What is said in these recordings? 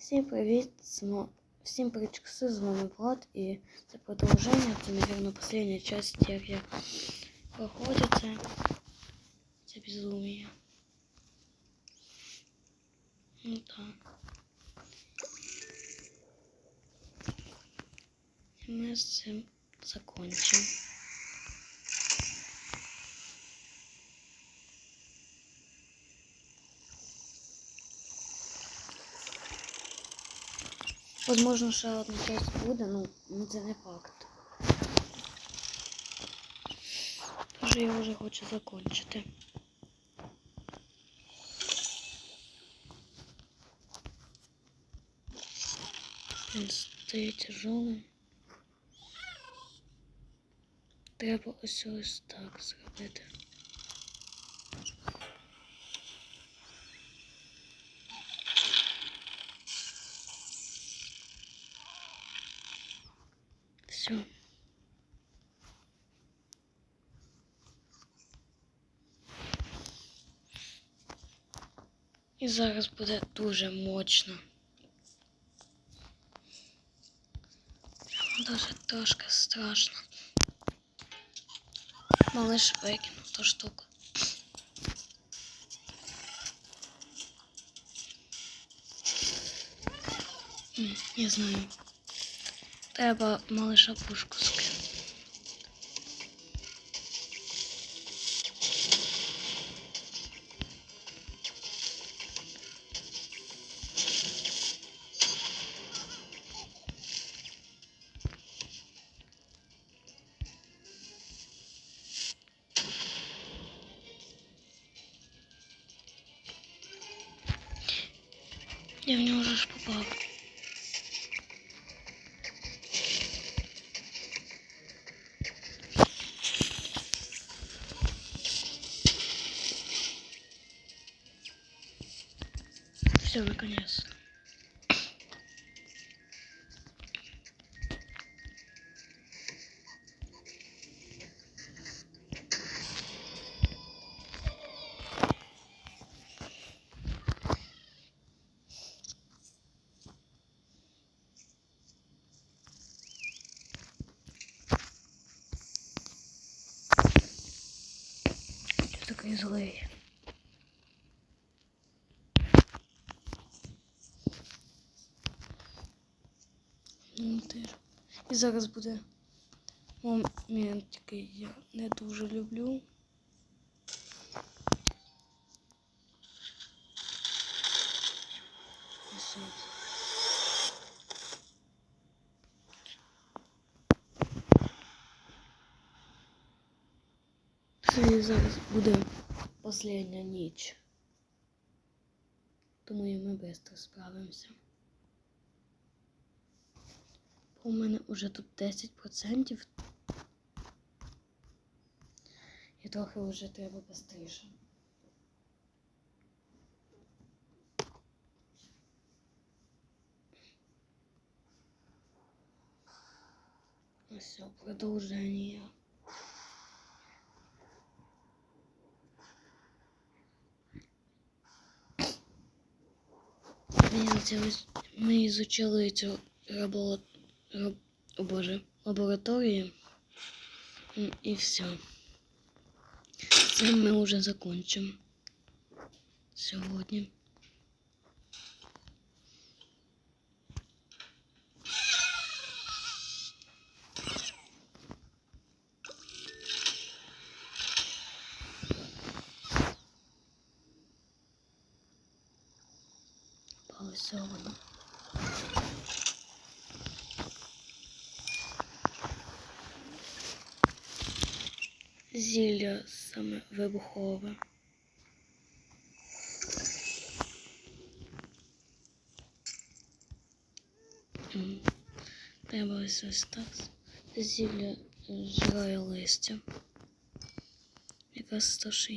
Всім привіт! Всім привіт, з вами Влад і це продовження, це, мабуть, остання часть, як я проходжу це. Це безумие. Ну так. І ми з цим закончимо. Возможно, ще одна часть буде, ну, ну, це не факт. Тож я вже хочу закончити. Він стає тяжелий. Треба ось ось так зробити. І зараз буде дуже мощно. Даже трошки страшно. Малыш викинув ту штуку. Не знаю. Треба малыша пушку скинути. Я в нього вже ж попав. Все, наконец. Чё такой злий? І зараз буде момент, який я не дуже люблю. І зараз буде остання ніч. Думаю, ми швидко справимося. У мене вже тут 10%. І трохи вже треба швидше. Все, продовження. Це- ми изучили цю работу. Раб... О боже, лабораторії. М, І все. Це ми вже закончимо сьогодні. Паузовано. Зілля саме вибухове. Треба ось ось так. Зілля жирає листя. Якраз то, що.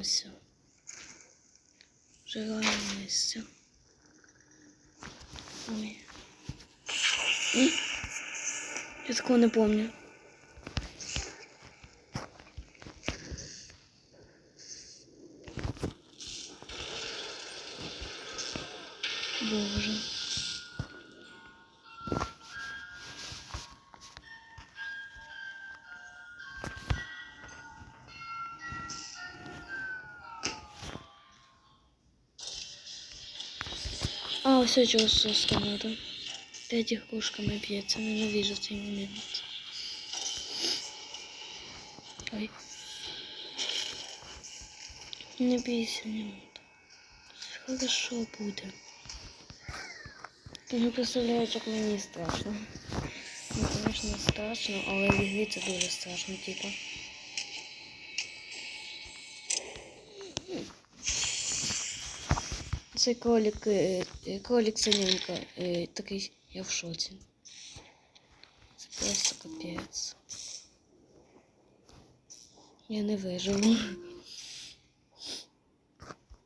Ось. Жирає листя. Ой. Ні? Я такого не помню. Боже. А, все, чего соска надо. П'ять игрушками б'ється, ненавижу цей момент. Ой. Не бійся, не надо. Хорошо буде. Ти не представляєш, як мені страшно. Ну, звісно, страшно, але в ігрі це страшно, типу. Цей кролик, е, кролик синенька, е, такий, я в шоці. Це просто капець. Я не виживу.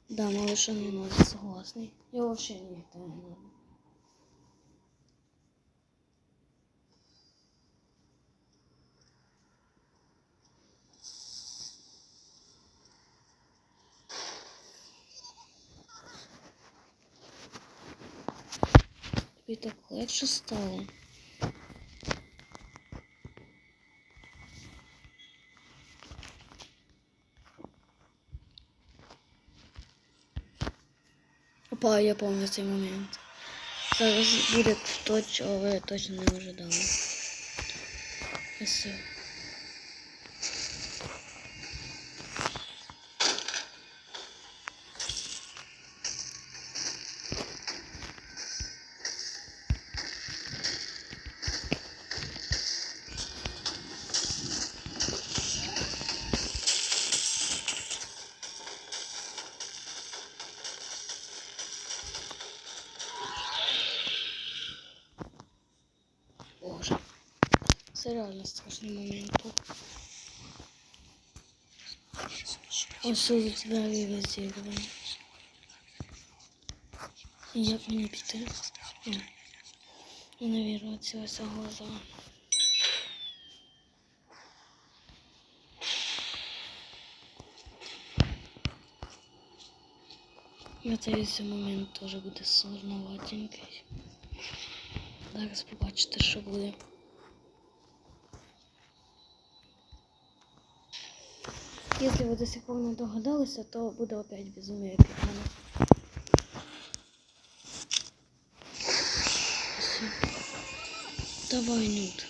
Да, малыша не надо, согласный. Я вообще не это не надо. Тобі так легше стало. Опа, я пам'ятаю цей момент. Зараз буде то, чого я точно не ожидала. Ось. Це реально страшний момент. Ось тут двері розірвані. І Як мені піти? Я не вірю в ці ось глаза. Я цей момент теж буде сложноватенький. Зараз побачите, що буде. Якщо ви до сих пор не догадалися, то буде опять безумие від мене. Давай, Нют.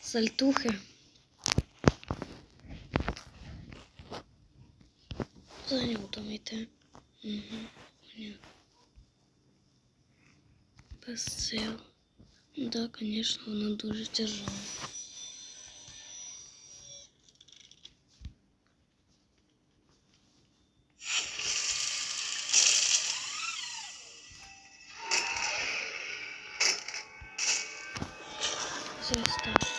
Сальтухи. Взагалі там йти. Угу. Ні. Без. Да, конечно, он дуже тяжела. Все стало.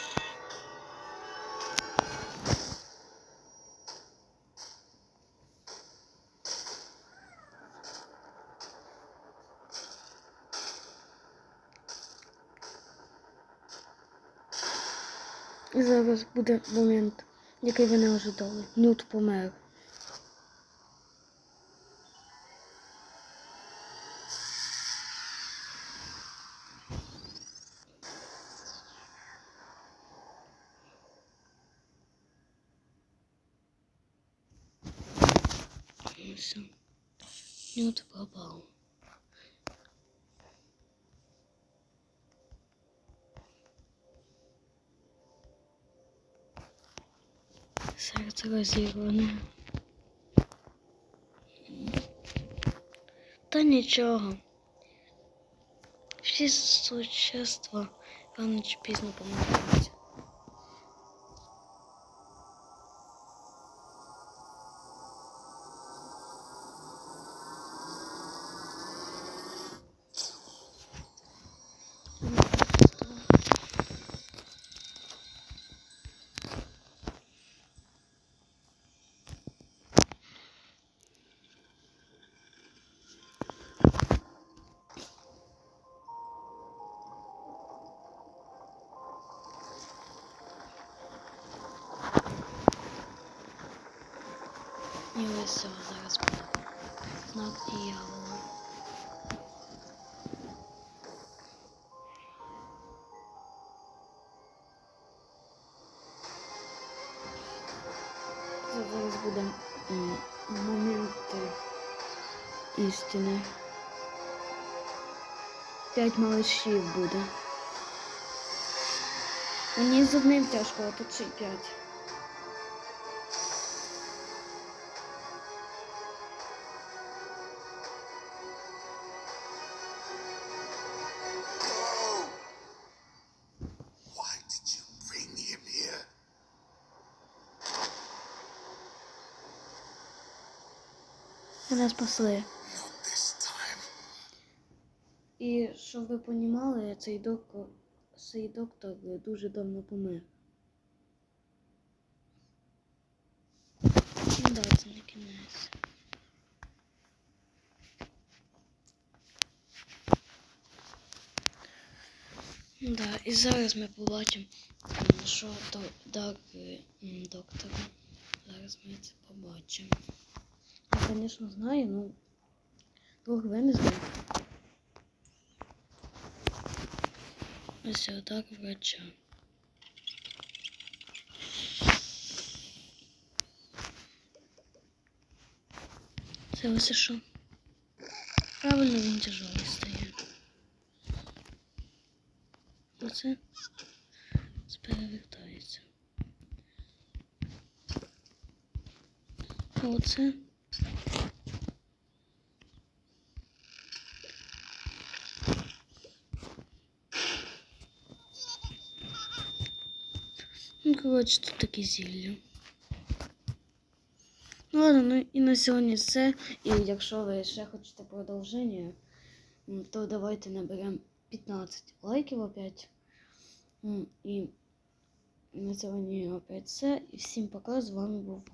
І зараз буде момент, який ви не ожидали. Нют помер. Ну все. Нют пропав. Серце розірване. Та нічого. Всі существа рано чи пізно помирають. О, зараз буде. Знак. Зараз буде момент істини. П'ять малышів буде. Мені з одним тяжко, а тут ще п'ять. Мене спасли. І щоб ви понімали, цей доктор, цей доктор дуже давно помер. Ну да, це не кінець. Да, і зараз ми побачимо, що до, дар доктора. Зараз ми це побачимо. Звісно, знаю, ну друг ви не знаєте. Ось отак врача. Це ось що? Правильно він тяжелий стає. Оце це перевертається. А оце Ну, коротше, тут такі зілля. Ну ладно, ну і на сьогодні все. І якщо ви ще хочете продовження, м, то давайте наберемо 15 лайків опять. М, І на сьогодні опять все. І всім пока. З вами був